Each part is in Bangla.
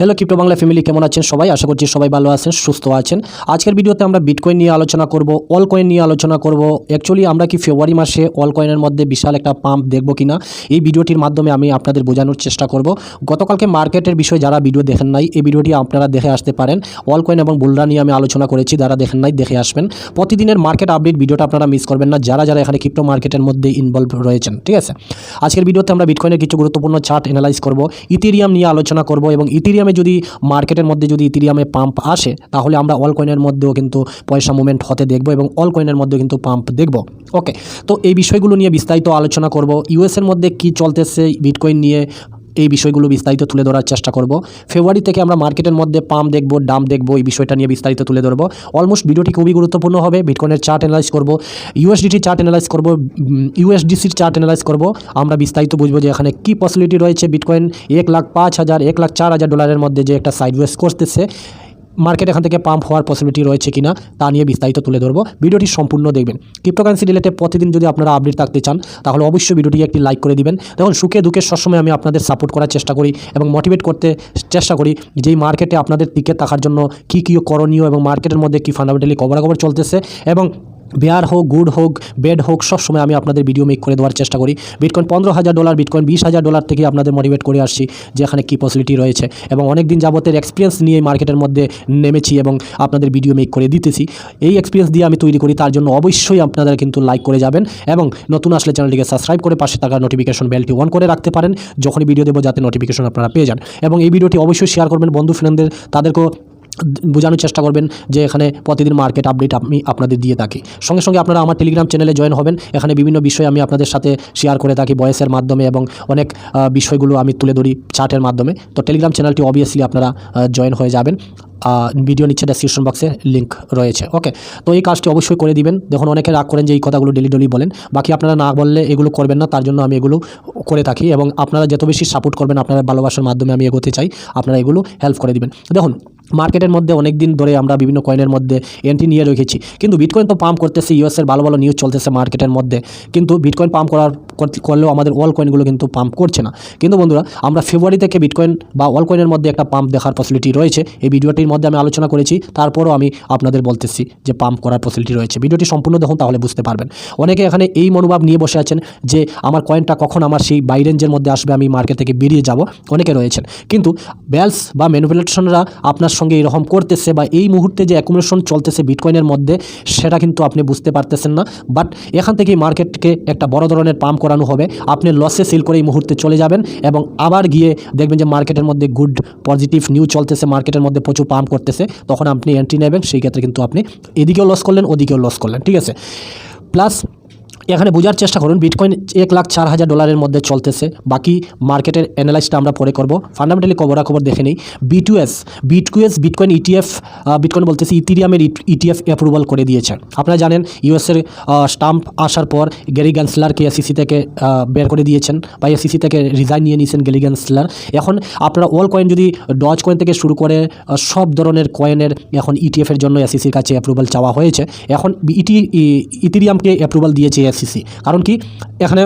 হ্যালো ক্রিপ্টো বাংলা ফ্যামিলি কেমন আছেন সবাই? আশা করছি সবাই ভালো আছেন, সুস্থ আছেন। আজকের ভিডিওতে আমরা বিটকয়েন নিয়ে আলোচনা করব অল কয়েন নিয়ে আলোচনা করব। অ্যাকচুয়ালি আমরা কি ফেব্রুয়ারি মাসে অল কয়েনের মধ্যে বিশাল একটা পাম্প দেখব কিনা, এই ভিডিওটির মাধ্যমে আমি আপনাদের বোঝানোর চেষ্টা করব। গতকালকে মার্কেটের বিষয়ে যারা ভিডিও দেখেন নাই, এই ভিডিওটি আপনারা দেখে আসতে পারেন। অল কয়েন এবং বুলরা নিয়ে আমি আলোচনা করেছি, যারা দেখেন নাই, দেখে আসবেন। প্রতিদিনের মার্কেট আপডেট ভিডিওটা আপনারা মিস করবেন না, যারা যারা এখানে ক্রিপ্টো মার্কেটের মধ্যে ইনভলভ রয়েছেন, ঠিক আছে? আজকের ভিডিওতে আমরা বিটকয়েনের কিছু গুরুত্বপূর্ণ চার্ট অ্যানালাইজ করব ইথেরিয়াম নিয়ে আলোচনা করব এবং ইথেরিয়ামে যদি মার্কেটের মধ্যে যদি ইথিরিয়ামে পাম্প আসে, তাহলে আমরা অল কয়েনের মধ্যেও কিন্তু পয়সা মুভমেন্ট হতে দেখব এবং অল কয়েনের মধ্যেও কিন্তু পাম্প দেখব। ওকে তো এই বিষয়গুলো নিয়ে বিস্তারিত আলোচনা করব। ইউএসের মধ্যে কি চলতেছে? বিটকয়েন নিয়ে এই বিষয়গুলো বিস্তারিত তুলে ধরার চেষ্টা করব। ফেব্রুয়ারি থেকে আমরা মার্কেটের মধ্যে পাম দেখব, ডাম দেখব, এই বিষয়টা নিয়ে বিস্তারিত তুলে ধরবো। অলমোস্ট ভিডিওটি খুবই গুরুত্বপূর্ণ হবে, বিটকয়েনের চার্ট অ্যানালাইজ করব, ইউএসডিটি চার্ট অ্যানালাইজ করব ইউএসডিসির চার্ট অ্যানালাইজ করব। আমরা বিস্তারিত বুঝব যে এখানে কী পসিবিলিটি রয়েছে, বিটকয়েন এক লাখ পাঁচ হাজার, এক লাখ চার হাজার ডলারের মধ্যে যে একটা সাইডওয়েজ করতেছে। মার্কেট এখান থেকে পাম্প হওয়ার পসিবিলিটি রয়েছে কিনা তা নিয়ে বিস্তারিত তুলে ধরবো। ভিডিওটি সম্পূর্ণ দেখবেন। ক্রিপ্টোকারেন্সি রিলেটেড প্রতিদিন যদি আপনারা আপডেট থাকতে চান, তাহলে অবশ্যই ভিডিওটি একটি লাইক করে দিবেন। দেখুন, সুখে দুঃখের সবসময় আমি আপনাদের সাপোর্ট করার চেষ্টা করি এবং মোটিভেট করতে চেষ্টা করি যেই মার্কেটে আপনাদের টিকে থাকার জন্য কী কী করণীয় এবং মার্কেটের মধ্যে কী ফান্ডামেন্টালি খবরাখবর চলতেছে এবং বেয়ার হোক গুড হোক বেড হোক সবসময় আমি আপনাদের ভিডিও মেক করে দেওয়ার চেষ্টা করি। বিটকয়েন পনেরো হাজার ডলার বিটকয়েন বিশ হাজার ডলার থেকে আপনাদের মোটিভেট করে আসছি, যে এখানে কী পসিবিলিটি রয়েছে। এবং অনেক দিন যাবতের এক্সপিরিয়েন্স নিয়ে মার্কেটের মধ্যে নেমেছি এবং আপনাদের ভিডিও মেক করে দিতেছি। এই এক্সপিরিয়েন্স দিয়ে আমি তৈরি করি, তার জন্য অবশ্যই আপনারা কিন্তু লাইক করে যাবেন এবং নতুন আসলে চ্যানেলটিকে সাবস্ক্রাইব করে পাশে থাকা নোটিফিকেশন বেলটি অন করে রাখতে পারেন, যখনই ভিডিও দেবো, যাতে নোটিফিকেশন আপনারা পেয়ে যান। এবং এই ভিডিওটি অবশ্যই শেয়ার করবেন বন্ধু ফ্রেন্ডদের তাদেরকেও বোঝানোর চেষ্টা করবেন যে এখানে প্রতিদিন মার্কেট আপডেট আমি আপনাদের দিয়ে থাকি। সঙ্গে সঙ্গে আপনারা আমার টেলিগ্রাম চ্যানেলে জয়েন হবেন। এখানে বিভিন্ন বিষয় আমি আপনাদের সাথে শেয়ার করে থাকি ভয়েসের মাধ্যমে এবং অনেক বিষয়গুলো আমি তুলে ধরি চার্টের মাধ্যমে। তো টেলিগ্রাম চ্যানেলটি অবভিয়াসলি আপনারা জয়েন হয়ে যাবেন। ভিডিও নিচে ডেসক্রিপশন বক্সে লিঙ্ক রয়েছে। ওকে তো এই কাজটি অবশ্যই করে দিবেন। দেখুন, অনেকে রাগ করেন যে এই কথাগুলো ডেলি ডেলি বলেন। বাকি আপনারা না বললে এগুলো করবেন না, তার জন্য আমি এগুলো করে থাকি এবং আপনারা যত বেশি সাপোর্ট করবেন আপনারা ভালোবাসার মাধ্যমে আমি এগোতে চাই, আপনারা এগুলো হেল্প করে দিবেন। দেখুন মার্কেটের মধ্যে অনেক দিন ধরে আমরা বিভিন্ন কয়েনের মধ্যে এন্ট্রি নিয়ে রেখেছি। কিন্তু বিটকয়েন তো পাম্প করতেছে ইউএসের ভালো ভালো নিউজ চলতেছে মার্কেটের মধ্যে। কিন্তু বিটকয়েন পাম্প করার করলেও আমাদের অল কয়েনগুলো কিন্তু পাম্প করছে না। কিন্তু বন্ধুরা, আমরা ফেব্রুয়ারি থেকে বিটকয়েন বা অল কয়েনের মধ্যে একটা পাম্প দেখার পসিবিলিটি রয়েছে। এই ভিডিওটির মধ্যে আমি আলোচনা করেছি, তারপরও আমি আপনাদের বলতেছি যে পাম্প করার পসিবিলিটি রয়েছে। ভিডিওটি সম্পূর্ণ দেখুন, তাহলে বুঝতে পারবেন। অনেকে এখানে এই মনোভাব নিয়ে বসে আছেন যে আমার কয়েনটা কখন আমার সেই বাই রেঞ্জের মধ্যে আসবে, আমি মার্কেট থেকে বেরিয়ে যাব। অনেকে রয়েছেন। কিন্তু ব্যালস বা ম্যানুপুলেশনরা আপনার সঙ্গে এরকম করতেছে বা এই মুহূর্তে যে অ্যাকুমুলেশন চলতেছে বিটকয়েনের মধ্যে, সেটা কিন্তু আপনি বুঝতে পারতেছেন না। বাট এখান থেকেই মার্কেটকে একটা বড় ধরনের পাম্প করানো হবে। আপনি লসে সেল করে এই মুহূর্তে চলে যাবেন এবং আবার গিয়ে দেখবেন যে মার্কেটের মধ্যে গুড পজিটিভ নিউজ চলতেছে মার্কেটের মধ্যে প্রচুর পাম্প করতেছে। তখন আপনি এন্ট্রি নেবেন, সেই ক্ষেত্রে কিন্তু আপনি এদিকেও লস করলেন, ওদিকেও লস করলেন, ঠিক আছে? প্লাস এখানে বোঝার চেষ্টা করুন বিটকয়েন এক লাখ চার হাজার ডলারের মধ্যে চলতেছে। বাকি মার্কেটের অ্যানালাইসটা আমরা পরে করব। ফান্ডামেন্টালি খবরাখবর দেখে নিই। বিটুএস বিটকুএস বিটকয়েন ইটিএফ বিটকয়েন বলতেছি ইথিরিয়ামের ইটিএফ অ্যাপ্রুভাল করে দিয়েছে। আপনারা জানেন ইউএসের স্টাম্প আসার পর গ্যারি গ্যান্সলারকে এসিসি থেকে বের করে দিয়েছেন বা এসিসি থেকে রিজাইন নিয়ে নিয়েছেন গ্যারি গ্যান্সলার এখন আপনারা অল কয়েন যদি ডজ কয়েন থেকে শুরু করে সব ধরনের কয়েনের এখন ইটিএফের জন্য এসিসির কাছে অ্যাপ্রুভাল চাওয়া হয়েছে। এখন ইটি ইথিরিয়ামকে অ্যাপ্রুভাল দিয়েছে এসিসি। কারণ কি? এখানে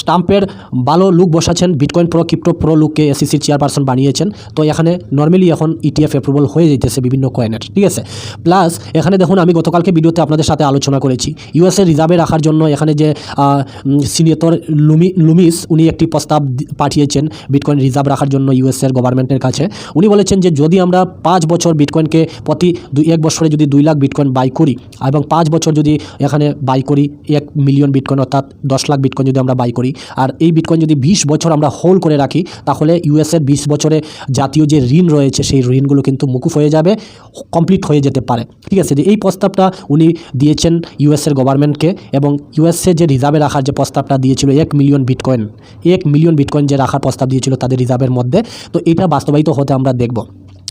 স্টাম্পের ভালো লুক বসাচ্ছেন বিটকয়েন প্রো ক্রিপ্টো প্রো লুককে এসিসির চেয়ারপারসন বানিয়েছেন। তো এখানে নর্মালি এখন E ইটিএফ অ্যাপ্রুভাল হয়ে যেতেছে বিভিন্ন কয়েনের ঠিক আছে? প্লাস এখানে দেখুন আমি গতকালকে ভিডিওতে আপনাদের সাথে আলোচনা করেছি। ইউএসএ রিজার্ভে রাখার জন্য এখানে যে সিনিয়র লুমি লুমিস উনি একটি প্রস্তাব পাঠিয়েছেন বিটকয়েন রিজার্ভ রাখার জন্য ইউএসএর গভর্নমেন্টের কাছে। উনি বলেছেন যে যদি আমরা পাঁচ বছর বিটকয়েনকে প্রতি দুই, এক বছরে যদি দুই লাখ বিটকয়েন বাই করি, এবং পাঁচ বছর যদি এখানে বাই করি এক মিলিয়ন বিটকয়েন অর্থাৎ দশ লাখ বিটকয়েন যদি আমরা বাই করি, আর এই বিটকয়েন যদি বিশ বছর আমরা হোল্ড করে রাখি, তাহলে ইউএসের বিশ বছরে জাতীয় যে ঋণ রয়েছে, সেই ঋণগুলো কিন্তু মুকুফ হয়ে যাবে কমপ্লিট হয়ে যেতে পারে। ঠিক আছে, যে এই প্রস্তাবটা উনি দিয়েছেন ইউএসের গভর্নমেন্টকে এবং ইউএসএ যে রিজার্ভে রাখার যে প্রস্তাবটা দিয়েছিল, এক মিলিয়ন বিটকয়েন এক মিলিয়ন বিটকয়েন যে রাখার প্রস্তাব দিয়েছিল তাদের রিজার্ভের মধ্যে, তো এটা বাস্তবায়িত হতে আমরা দেখব।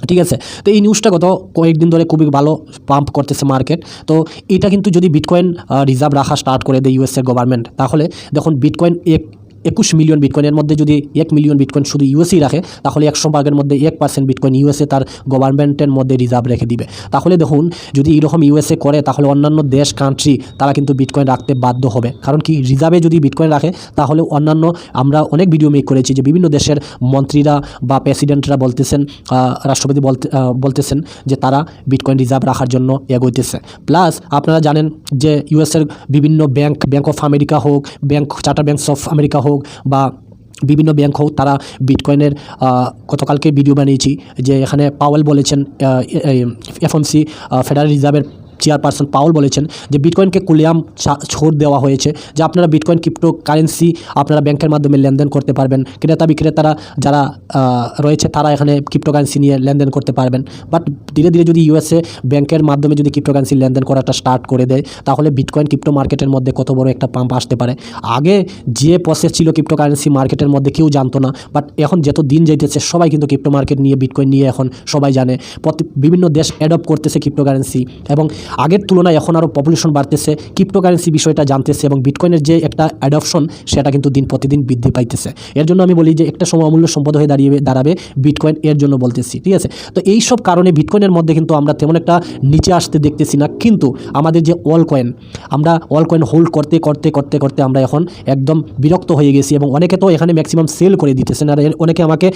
ঠিক আছে? তো এই নিউজটা গত কয়েকদিন ধরে খুবই ভালো পাম্প করতেছে মার্কেট তো এটা কিন্তু যদি বিটকয়েন রিজার্ভ রাখা স্টার্ট করে দেয় ইউএসএ গভর্নমেন্ট তাহলে দেখুন বিটকয়েন এক একুশ মিলিয়ন বিটকয়েনের মধ্যে যদি এক মিলিয়ন বিটকয়েন শুধু ইউএসই রাখে, তাহলে একশো ভাগের মধ্যে এক পার্সেন্ট বিটকয়েন ইউএসএ তার গভর্নমেন্টের মধ্যে রিজার্ভ রেখে দিবে। তাহলে দেখুন, যদি এরকম ইউএসএ করে, তাহলে অন্যান্য দেশ কান্ট্রি তারা কিন্তু বিটকয়েন রাখতে বাধ্য হবে। কারণ কি, রিজার্ভে যদি বিটকয়েন রাখে, তাহলে অন্যান্য, আমরা অনেক ভিডিও মেক করেছি যে বিভিন্ন দেশের মন্ত্রীরা বা প্রেসিডেন্টরা বলতেছেন রাষ্ট্রপতি বলতে বলতেছেন যে তারা বিটকয়েন রিজার্ভ রাখার জন্য এগোইতেছে। প্লাস, আপনারা জানেন যে ইউএসের বিভিন্ন ব্যাংক ব্যাংক অফ আমেরিকা হোক bank charter banks of America হোক বা বিভিন্ন ব্যাংক হোক, তারা বিটকয়েনের গতকালকে ভিডিও বানিয়েছি যে এখানে পাওয়েল বলেছেন এফএমসি ফেডারেল রিজার্ভের চেয়ারপারসন পাউল বলেছেন যে বিটকয়েনকে কুলিয়াম ছা- ছাড় দেওয়া হয়েছে, যে আপনারা বিটকয়েন ক্রিপ্টো কারেন্সি আপনারা ব্যাংকের মাধ্যমে লেনদেন করতে পারবেন। ক্রেতা বিক্রেতারা যারা রয়েছে তারা এখানে ক্রিপ্টো কারেন্সি নিয়ে লেনদেন করতে পারবেন। বাট ধীরে ধীরে যদি ইউএসএ ব্যাংকের মাধ্যমে যদি ক্রিপ্টো কারেন্সি লেনদেন করাটা স্টার্ট করে দেয়, তাহলে বিটকয়েন ক্রিপ্টো মার্কেটের মধ্যে কত বড় একটা পাম্প আসতে পারে। আগে যে প্রসেস ছিল ক্রিপ্টো কারেন্সি মার্কেটের মধ্যে কেউ জানতো না, বাট এখন যত দিন যাইতেছে, সবাই কিন্তু ক্রিপ্টো মার্কেট নিয়ে বিটকয়েন নিয়ে এখন সবাই জানে। বিভিন্ন দেশ অ্যাডপ্ট করতেছে ক্রিপ্টো কারেন্সি এবং আগের তুলনায় এখন আরও পপুলেশন বাড়তেছে ক্রিপ্টো কারেন্সি বিষয়টা জানতেছে এবং বিটকয়েনের যে একটা অ্যাডপশন সেটা কিন্তু দিন প্রতিদিন বৃদ্ধি পাইতেছে। এর জন্য আমি বলি যে একটা সময় অমূল্য সম্পদ হয়ে দাঁড়িয়ে, দাঁড়াবে বিটকয়েন এর জন্য বলতেছি, ঠিক আছে? তো এই সব কারণে বিটকয়েনের মধ্যে কিন্তু আমরা তেমন একটা নিচে আসতে দেখতেছি না। কিন্তু আমাদের যে অল কয়েন আমরা অল কয়েন হোল্ড করতে করতে করতে করতে আমরা এখন একদম বিরক্ত হয়ে গেছি এবং অনেকে তো এখানে ম্যাক্সিমাম সেল করে দিতেছেন। আর অনেকে আমাকে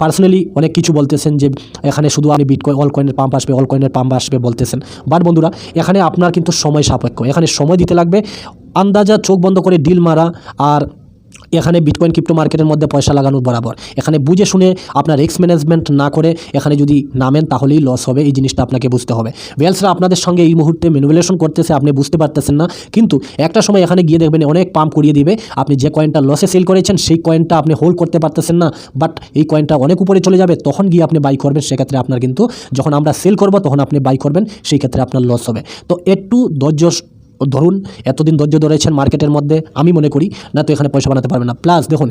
পার্সোনালি অনেক কিছু বলতেছেন যে, এখানে শুধু আমি বিটকয়েন অল কয়েনের পাম্প আসবে অল কয়েনের পাম্প আসবে বলতেছেন। বাট বন্ধুরা, এখানে আপনার কিন্তু সময় সাপেক্ষ। এখানে সময় দিতে লাগবে। আন্দাজা চোখ বন্ধ করে ডিল মারা আর এখানে বিটকয়েন ক্রিপ্টো মার্কেটের মধ্যে পয়সা লাগানোর বরাবর। এখানে বুঝে শুনে আপনার রিস্ক ম্যানেজমেন্ট না করে এখানে যদি নামেন, তাহলেই লস হবে। এই জিনিসটা আপনাকে বুঝতে হবে। ওয়েলসরা আপনাদের সঙ্গে এই মুহূর্তে ম্যানুভুলেশন করতেছে, আপনি বুঝতে পারতেছেন না। কিন্তু একটা সময় এখানে গিয়ে দেখবেন অনেক পাম্প করিয়ে দিবে। আপনি যে কয়েনটা লসে সেল করেছেন, সেই কয়েনটা আপনি হোল্ড করতে পারতেছেন না। বাট এই কয়েনটা অনেক উপরে চলে যাবে। তখন গিয়ে আপনি বাই করবেন। সেক্ষেত্রে আপনার কিন্তু যখন আমরা সেল করব, তখন আপনি বাই করবেন। সেই ক্ষেত্রে আপনার লস হবে। তো একটু ধৈর্য ধরুন, এতদিন ধৈর্য ধরেছেন মার্কেটের মধ্যে, আমি মনে করি না তো এখানে পয়সা বানাতে পারবে না। প্লাস দেখুন,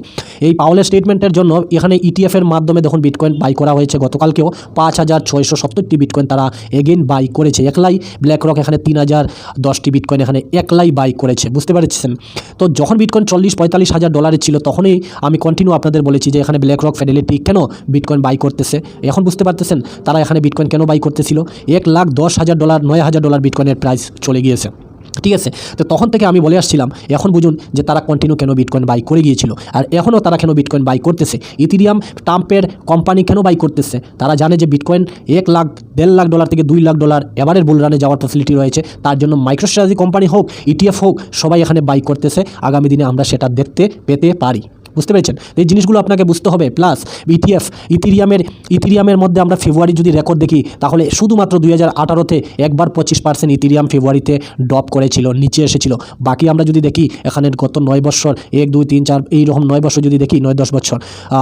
এই পাওয়ালের স্টেটমেন্টের জন্য এখানে ইটিএফের মাধ্যমে দেখুন বিটকয়েন বাই করা হয়েছে। গতকালকেও পাঁচ হাজার ছয়শো সত্তরটি বিটকয়েন তারা এগেন বাই করেছে। একলাই ব্ল্যাক রক এখানে তিন হাজার দশটি বিটকয়েন এখানে একলাই বাই করেছে। বুঝতে পারছেন? তো যখন বিটকয়েন চল্লিশ পঁয়তাল্লিশ হাজার ডলারের ছিল, তখনই আমি কন্টিনিউ আপনাদের বলেছি যে এখানে ব্ল্যাক রক ফেডেলিটি কেন বিটকয়েন বাই করতেছে? এখন বুঝতে পারতেছেন তারা এখানে বিটকয়েন কেন বাই করতেছিল? এক লাখ দশ হাজার ডলার নয় হাজার ডলার বিটকয়েনের প্রাইস চলে গিয়েছে। ঠিক আছে? তো তখন থেকে আমি বলে আসছিলাম, এখন বুঝুন যে তারা কন্টিনিউ কেন বিটকয়েন বাই করে গিয়েছিল। আর এখনও তারা কেন বিটকয়েন বাই করতেছে? ইথিরিয়াম ট্রাম্পের কোম্পানি কেন বাই করতেছে? তারা জানে যে বিটকয়েন এক লাখ, দেড় লাখ ডলার থেকে দুই লাখ ডলার এবারের বুল রানে যাওয়ার ফ্যাসিলিটি রয়েছে। তার জন্য মাইক্রোস্ট্রাজি কোম্পানি হোক ইটিএফ হোক, সবাই এখানে বাই করতেছে। আগামী দিনে আমরা সেটা দেখতে পেতে পারি। বুঝতে পেরেছেন? এই জিনিসগুলো আপনাকে বুঝতে হবে। প্লাস ইটিএফ ইথিরিয়ামের ইথিরিয়ামের মধ্যে আমরা ফেব্রুয়ারি যদি রেকর্ড দেখি, তাহলে শুধুমাত্র দুই হাজার আঠারোতে একবার পঁচিশ পার্সেন্ট ইথিরিয়াম ফেব্রুয়ারিতে ড্রপ করেছিল, নিচে এসেছিল। বাকি আমরা যদি দেখি, এখানে গত নয় বছর, এক, দুই, তিন, চার, এইরকম নয় বছর যদি দেখি, নয়, দশ বছর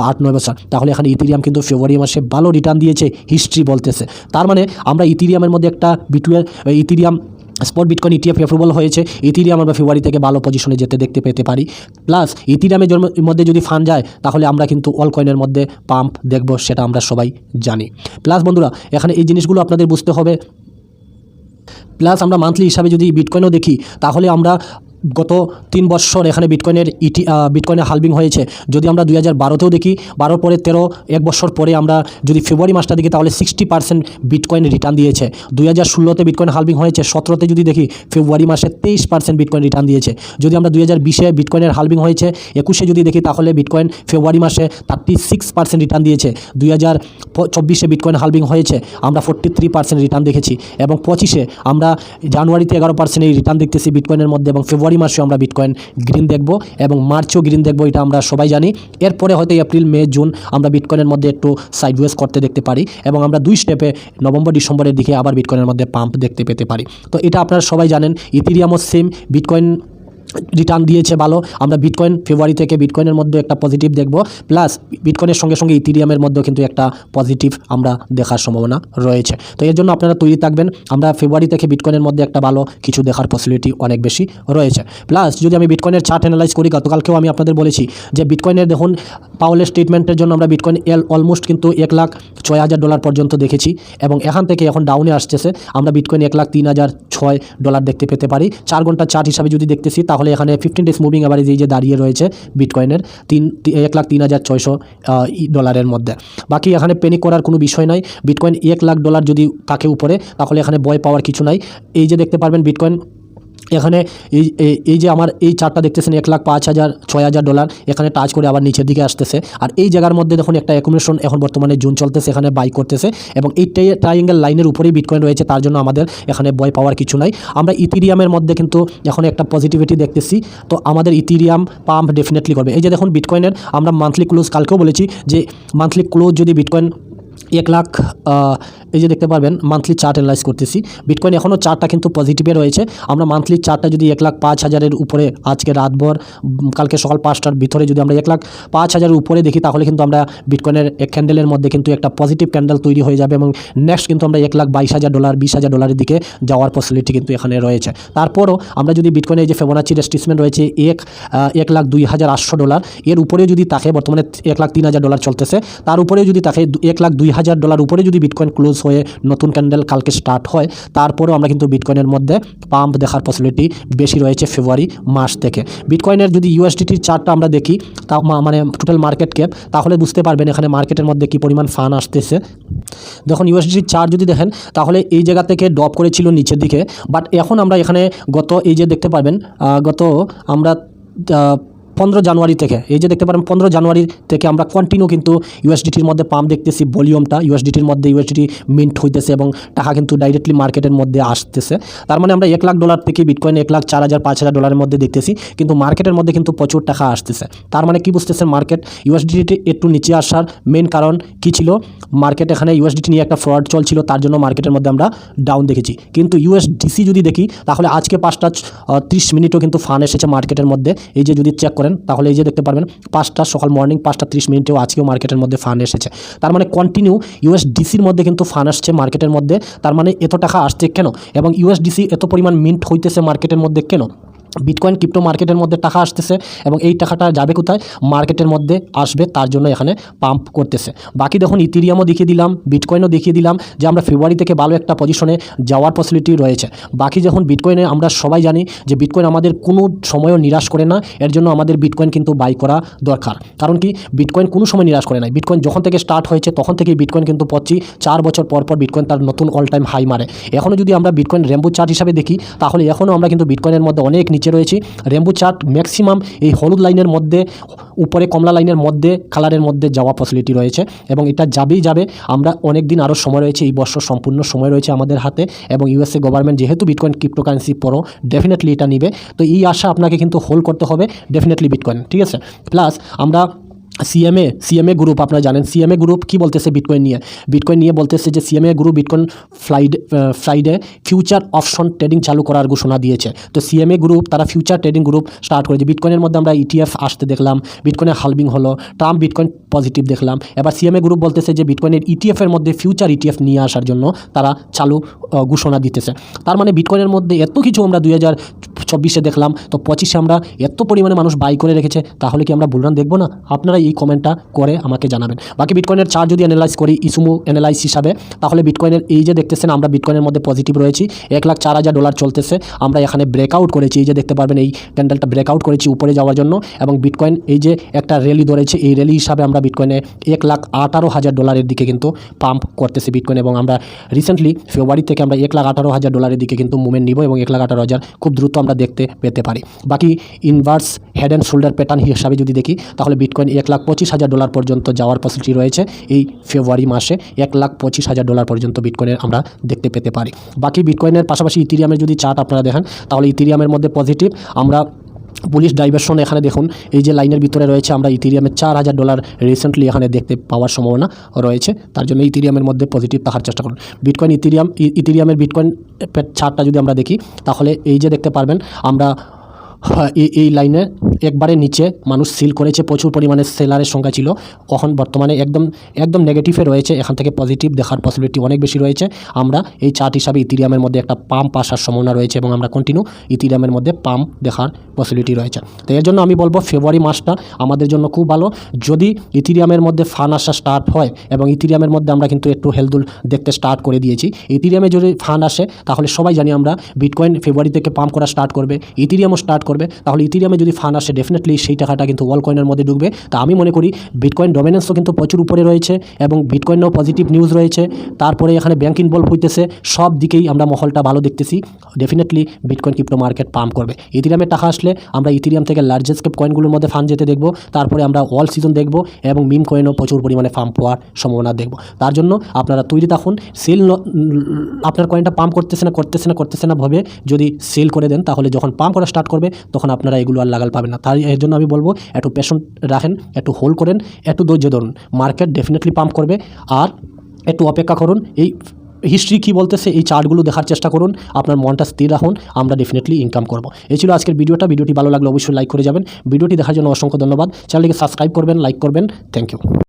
আট, নয় বছর, তাহলে এখানে ইথিরিয়াম কিন্তু ফেব্রুয়ারি মাসে ভালো রিটার্ন দিয়েছে হিস্ট্রি বলতেছে। তার মানে আমরা ইথিরিয়ামের মধ্যে একটা বিটুয়ে Ethereum spot bitcoin ETF approval হয়েছে। ইথিরিয়াম আমরা ফেব্রুয়ারি থেকে ভালো পজিশনে যেতে দেখতে পেতে পারি। প্লাস ইথিরিয়ামের মধ্যে যদি ফান যায়, তাহলে আমরা কিন্তু অল কয়েনের মধ্যে পাম্প দেখব, সেটা আমরা সবাই জানি। প্লাস বন্ধুরা, এখানে এই জিনিসগুলো আপনাদের বুঝতে হবে। প্লাস আমরা মান্থলি হিসাবে যদি বিটকয়েনও দেখি, তাহলে আমরা গত তিন বছর এখানে বিটকয়েনের ইটি বিটকয়েনের হালবিং হয়েছে। যদি আমরা দুই হাজার বারোতেও দেখি, বারোর পরে তেরো, এক বছর পরে আমরা যদি ফেব্রুয়ারি মাসটা দেখি, তাহলে সিক্সটি পার্সেন্ট বিটকয়েন রিটার্ন দিয়েছে। দুই হাজার ষোলোতে বিটকয়েন হালবিং হয়েছে, সতেরোতে যদি দেখি, ফেব্রুয়ারি মাসে তেইশ পার্সেন্ট বিটকয়েন রিটার্ন দিয়েছে। যদি আমরা দুই হাজার বিশে বিটকয়েনের হালবিং হয়েছে, একুশে যদি দেখি, তাহলে বিটকয়েন ফেব্রুয়ারি মাসে থার্টি সিক্স পার্সেন্ট রিটার্ন দিয়েছে। দুই হাজার চব্বিশে বিটকয়েন হালবিং হয়েছে, আমরা ফোর্টি থ্রি পার্সেন্ট রিটার্ন দেখেছি। এবং পঁচিশে আমরা জানুয়ারিতে এগারো পার্সেন্ট এই রিটার্ন দেখতেছি বিটকয়েনের মধ্যে এবং ফেব্রুয়ারি মাসেও আমরা বিটকয়েন গ্রিন দেখব এবং মার্চও গ্রিন দেখব, এটা আমরা সবাই জানি। এরপরে হয়তো এপ্রিল মে জুন আমরা বিটকয়েনের মধ্যে একটু সাইডওয়েজ করতে দেখতে পারি এবং আমরা দুই স্টেপে নভেম্বর ডিসেম্বরের দিকে আবার বিটকয়েনের মধ্যে পাম্প দেখতে পেতে পারি। তো এটা আপনারা সবাই জানেন ইথিরিয়ামও সেম বিটকয়েন রিটার্ন দিয়েছে ভালো। আমরা বিটকয়েন ফেব্রুয়ারি থেকে বিটকয়েনের মধ্যে একটা পজিটিভ দেখব। প্লাস বিটকয়েনের সঙ্গে সঙ্গে ইথিরিয়ামের মধ্যেও কিন্তু একটা পজিটিভ আমরা দেখার সম্ভাবনা রয়েছে। তো এর জন্য আপনারা তৈরি থাকবেন। আমরা ফেব্রুয়ারি থেকে বিটকয়েনের মধ্যে একটা ভালো কিছু দেখার পসিবিলিটি অনেক বেশি রয়েছে। প্লাস যদি আমি বিটকয়েনের চার্ট অ্যানালাইজ করি, গতকালকেও আমি আপনাদের বলেছি যে বিটকয়েনের দেখুন পাওলের স্টেটমেন্টের জন্য আমরা বিটকয়েন এল অলমোস্ট কিন্তু এক লাখ ছয় হাজার ডলার পর্যন্ত দেখেছি এবং এখান থেকে এখন ডাউনে আসতেছে। আমরা বিটকয়েন এক লাখ তিন হাজার ছয় ডলার দেখতে পেতে পারি। চার ঘণ্টা চার্ট হিসাবে যদি দেখতেছি, তাহলে তাহলে এখানে ফিফটিন ডেজ মুভিং অ্যাভারেজ এই যে দাঁড়িয়ে রয়েছে বিটকয়েনের তিন, এক লাখ তিন হাজার ছয়শো ডলারের মধ্যে। বাকি এখানে পেনিক করার কোনো বিষয় নাই। বিটকয়েন এক লাখ ডলার যদি থাকে উপরে, তাহলে এখানে বয় পাওয়ার কিছু নাই। এই যে দেখতে পারবেন বিটকয়েন এখানে এই, এই- যে আমার এই চারটা দেখতেছেন, এক লাখ পাঁচ হাজার, ছয় হাজার ডলার এখানে টাচ করে আবার নিচের দিকে আসতেছে। আর এই জায়গার মধ্যে দেখুন, একটা অ্যাকুমুলেশন এখন বর্তমানে জুন চলতেছে, এখানে বাই করতেছে। এবং এই ট্রাইঙ্গেল লাইনের উপরেই বিটকয়েন রয়েছে, তার জন্য আমাদের এখানে ভয় পাওয়ার কিছু নাই। আমরা ইথিরিয়ামের মধ্যে কিন্তু এখন একটা পজিটিভিটি দেখতেছি। তো আমাদের ইথিরিয়াম পাম্প ডেফিনেটলি করবে। এই যে দেখুন বিটকয়েনের আমরা মান্থলি ক্লোজ কালকেও বলেছি যে মান্থলি ক্লোজ যদি বিটকয়েন এক লাখ এই যে দেখতে পারবেন মান্থলি চার্ট অ্যানালাইজ করতেছি। বিটকয়েন এখনও চার্টটা কিন্তু পজিটিভে রয়েছে। আমরা মান্থলি চার্টটা যদি এক লাখ পাঁচ হাজারের উপরে আজকে রাতভর কালকে সকাল পাঁচটার ভিতরে যদি আমরা এক লাখ পাঁচ হাজারের উপরে দেখি, তাহলে কিন্তু আমরা বিটকয়েনের এক ক্যান্ডেলের মধ্যে কিন্তু একটা পজিটিভ ক্যান্ডেল তৈরি হয়ে যাবে এবং নেক্সট কিন্তু আমরা এক লাখ বাইশ হাজার ডলার বিশ হাজার ডলারের দিকে যাওয়ার পসিবিলিটি কিন্তু এখানে রয়েছে। তারপরও আমরা যদি বিটকয়েনের যে ফেবোনাচি রেস্টিসমেন্ট রয়েছে, এক এক লাখ দুই হাজার আটশো ডলার এর উপরে যদি তাকে বর্তমানে এক লাখ তিন হাজার ডলার চলতেছে, তার উপরে যদি তাকে এক লাখ দুই হাজার ডলার উপরে যদি বিটকয়েন ক্লোজ হয়ে নতুন ক্যান্ডেল কালকে স্টার্ট হয়, তারপরেও আমরা কিন্তু বিটকয়েনের মধ্যে পাম্প দেখার পসিবিলিটি বেশি রয়েছে ফেব্রুয়ারি মাস থেকে। বিটকয়েনের যদি ইউএসডিটির চার্টটা আমরা দেখি, তা মানে টোটাল মার্কেট ক্যাপ তাহলে বুঝতে পারবেন এখানে মার্কেটের মধ্যে কি পরিমাণ ফান আসতেছে। দেখুন ইউএসডিটির চার্ট যদি দেখেন, তাহলে এই জায়গা থেকে ড্রপ করেছিল নিচের দিকে বাট এখন আমরা এখানে গত এই যে দেখতে পারবেন গত আমরা পনেরো জানুয়ারি থেকে, এই যে দেখতে পারেন পনেরো জানুয়ারি থেকে আমরা কন্টিনিউ কিন্তু ইউএসডিটির মধ্যে পাম্প দেখতেছি, ভলিউমটা ইউএসডিটির মধ্যে ইউএসডিটি মিন্ট হইতেছে এবং টাকা কিন্তু ডাইরেক্টলি মার্কেটের মধ্যে আসতেছে। তার মানে আমরা এক লাখ ডলার থেকে বিটকয়েন এক লাখ চার হাজার পাঁচ হাজার ডলারের মধ্যে দেখতেছি, কিন্তু মার্কেটের মধ্যে কিন্তু প্রচুর টাকা আসতেছে। তার মানে কি বুঝতেছে মার্কেট ইউএসডিটি একটু নিচে আসার মেন কারণ কি ছিল? মার্কেট এখানে ইউএসডিটি নিয়ে একটা ফ্রড চলছিল, তার জন্য মার্কেটের মধ্যে আমরা ডাউন দেখেছি। কিন্তু ইউএসডিসি যদি দেখি, তাহলে আজকে পাঁচটা ত্রিশ মিনিটও কিন্তু ফান এসেছে মার্কেটের মধ্যে। এই যে যদি চেক করেন, তাহলে এই যে দেখতে পারবেন, পাঁচটা সকাল মর্নিং পাঁচটা ত্রিশ মিনিটেও আজকেও মার্কেটের মধ্যে ফান্ড এসেছে। তার মানে কন্টিনিউ ইউএসডিসির মধ্যে কিন্তু ফান্ড আসছে মার্কেটের মধ্যে। তার মানে এত টাকা আসছে কেন? এবং ইউএসডিসি এত পরিমাণ মিন্ট হইতেছে মার্কেটের মধ্যে কেন? বিটকয়েন ক্রিপ্টো মার্কেটের মধ্যে টাকা আসতেছে এবং এই টাকাটা যাবে কোথায়? মার্কেটের মধ্যে আসবে, তার জন্য এখানে পাম্প করতেছে। বাকি দেখুন ইথিরিয়ামও দেখিয়ে দিলাম বিটকয়েনও দেখিয়ে দিলাম যে আমরা ফেব্রুয়ারি থেকে ভালো একটা পজিশনে যাওয়ার পসিবিলিটি রয়েছে। বাকি যখন বিটকয়েনে আমরা সবাই জানি যে বিটকয়েন আমাদের কোনো সময়ও নিরাশ করে না, এর জন্য আমাদের বিটকয়েন কিন্তু বাই করা দরকার। কারণ কি? বিটকয়েন কোনো সময় নিরাশ করে না বিটকয়েন যখন থেকে স্টার্ট হয়েছে, তখন থেকে বিটকয়েন কিন্তু পঁচি চার বছর পর পর বিটকয়েন তার নতুন অল টাইম হাই মারে। এখনও যদি আমরা বিটকয়েন রেম্বো চার্ট হিসাবে দেখি, তাহলে এখনও আমরা কিন্তু বিটকয়েনের মধ্যে অনেক নিচে রয়েছি। রেম্বু চার্ট ম্যাক্সিমাম এই হলুদ লাইনের মধ্যে, উপরে কমলা লাইনের মধ্যে, কালারের মধ্যে যাওয়া ফসিলিটি রয়েছে এবং এটা যাবেই যাবে। আমরা অনেক দিন আরও সময় রয়েছে, এই বছর সম্পূর্ণ সময় রয়েছে আমাদের হাতে এবং ইউএসএ গভর্নমেন্ট যেহেতু বিটকয়েন ক্রিপ্টোকারেন্সি পরও ডেফিনেটলি এটা নিবে। তো এই আশা আপনাকে কিন্তু হোল্ড করতে হবে ডেফিনেটলি বিটকয়েন ঠিক আছে? প্লাস আমরা সিএমএ সিএমএ গ্রুপ আপনারা জানেন। সিএমএ গ্রুপ কি বলতেছে বিটকয়েন নিয়ে? বিটকয়েন নিয়ে বলতেছে যে CMA group bitcoin ফ্লাইডে Friday future option trading চালু করার ঘোষণা দিয়েছে। তো সিএমএ গ্রুপ তারা ফিউচার ট্রেডিং গ্রুপ স্টার্ট করেছে। বিটকয়েনের মধ্যে আমরা ইটিএফ আসতে দেখলাম বিটকয়েনের হালবিং হলো ট্রাম্প বিটকয়েন পজিটিভ দেখলাম। এবার সিএমএ গ্রুপ বলতেছে যে বিটকয়েনের ইটিএফের মধ্যে ফিউচার ইটিএফ নিয়ে আসার জন্য তারা চালু ঘোষণা দিতেছে। তার মানে বিটকয়েনের মধ্যে এত কিছু আমরা দুই হাজার চব্বিশে দেখলাম, তো পঁচিশে আমরা এত পরিমাণে মানুষ বাই করে রেখেছে, তাহলে কি আমরা বুলরান দেখব না? আপনারা এই কমেন্টটা করে আমাকে জানাবেন। বাকি বিটকয়েনের চার্ট যদি অ্যানালাইজ করি, ইসুমু অ্যানালাইজ হিসাবে, তাহলে বিটকয়েনের এই যে দেখতেছেন, আমরা বিটকয়েনের মধ্যে পজিটিভ রয়েছি, এক লাখ চার হাজার ডলার চলতেছে, আমরা এখানে ব্রেকআউট করেছি, এই যে দেখতে পারবেন, এই ক্যান্ডেলটা ব্রেকআউট করেছি উপরে যাওয়ার জন্য, এবং বিটকয়েন এই যে একটা র্যালি ধরেছে, এই র্যালি হিসাবে আমরা বিটকয়েনে এক লাখ আঠারো হাজার ডলারের দিকে কিন্তু পাম্প করতেছি বিটকয়েন এবং আমরা রিসেন্টলি ফেব্রুয়ারি থেকে আমরা এক লাখ আঠারো হাজার ডলারের দিকে কিন্তু মুভমেন্ট নিব, এবং এক লাখ আঠারো হাজার খুব দ্রুত আমরা দেখতে পেতে পারি। বাকি inverse head and shoulder pattern হিসাবে যদি দেখি, তাহলে বিটকয়েন এক লাখ পঁচিশ হাজার ডলার পর্যন্ত যাওয়ার পসিবিলিটি রয়েছে। এই ফেব্রুয়ারি মাসে এক লাখ পঁচিশ হাজার ডলার পর্যন্ত বিটকয়েনের আমরা দেখতে পেতে পারি। বাকি বিটকয়েনের পাশাপাশি ইথিরিয়ামের যদি চার্ট আপনারা দেখেন, তাহলে ইথিরিয়ামের মধ্যে পজিটিভ আমরা পুলিশ ডাইভারশন এখানে দেখুন, এই যে লাইনের ভিতরে রয়েছে আমরা ইথিরিয়ামের চার হাজার ডলার রিসেন্টলি এখানে দেখতে পাওয়ার সম্ভাবনা রয়েছে, তার জন্য ইথিরিয়ামের মধ্যে পজিটিভ থাকার চেষ্টা করুন। বিটকয়েন ইথিরিয়াম ইথিরিয়ামের বিটকয়েন ছাড়টা যদি আমরা দেখি, তাহলে এই যে দেখতে পারবেন, আমরা এই এই লাইনে একবারে নিচে মানুষ সিল করেছে, প্রচুর পরিমাণে সেলারের সংখ্যা ছিল। এখন বর্তমানে একদম একদম নেগেটিভে রয়েছে, এখান থেকে পজিটিভ দেখার পসিবিলিটি অনেক বেশি রয়েছে। আমরা এই চার্ট হিসাবে ইথিরিয়ামের মধ্যে একটা পাম্প আসার সম্ভাবনা রয়েছে এবং আমরা কন্টিনিউ ইথিরিয়ামের মধ্যে পাম্প দেখার পসিবিলিটি রয়েছে। তো এর জন্য আমি বলব ফেব্রুয়ারি মাসটা আমাদের জন্য খুব ভালো। যদি ইথিরিয়ামের মধ্যে ফান আসা স্টার্ট হয় এবং ইথিরিয়ামের মধ্যে আমরা কিন্তু একটু হেলদুল দেখতে স্টার্ট করে দিয়েছি। ইথিরিয়ামে যদি ফান আসে, তাহলে সবাই জানি আমরা বিটকয়েন ফেব্রুয়ারি থেকে পাম্প করা স্টার্ট করবে ইথিরিয়ামও স্টার্ট করবে, তাহলে ইথিরিয়ামে যদি ফান্ড আসে ডেফিনেটলি সেই টাকাটা কিন্তু ওয়াল কয়েনের মধ্যে ঢুকবে। তা আমি মনে করি বিটকয়েন ডমিনেন্সও কিন্তু প্রচুর উপরে রয়েছে এবং বিটকয়েনেও পজিটিভ নিউজ রয়েছে। তারপরে এখানে ব্যাংক ইনভলভ হইতেছে, সব দিকেই আমরা মহলটা ভালো দেখতেছি। Definitely bitcoin crypto market pump করবে। ইথিরিয়ামের টাকা আসলে আমরা ইথিরিয়াম থেকে লার্জেস্ট ক্যাপ কয়েনগুলোর মধ্যে ফান্ড যেতে দেখব, তারপরে আমরা অল সিজন দেখব এবং মিম কয়েনও প্রচুর পরিমাণে ফার্ম পাওয়ার সম্ভাবনা দেখব। তার জন্য আপনারা তৈরি থাকুন সেল আপনার কয়েনটা পাম্প করতেছে না করতেছে না করতেছে না, ভাবে যদি সেল করে দেন, তাহলে যখন পাম্প করা স্টার্ট করবে তখন আপনারা এগুলো আর লাগাল পাবেন না। তাই এর জন্য আমি বলব, একটু পেশেন্ট রাখেন, একটু হোল্ড করেন, একটু ধৈর্য ধরুন। মার্কেট ডেফিনেটলি পাম্প করবে। আর একটু অপেক্ষা করুন, এই হিস্ট্রি কী বলতেছে, এই চার্টগুলো দেখার চেষ্টা করুন, আপনার মনটা স্থির রাখুন, আমরা ডেফিনেটলি ইনকাম করব। এই ছিল আজকের ভিডিওটা। ভিডিওটি ভালো লাগলে অবশ্যই লাইক করে যাবেন। ভিডিওটি দেখার জন্য অসংখ্য ধন্যবাদ। চ্যানেলটিকে সাবস্ক্রাইব করবেন লাইক করবেন। Thank you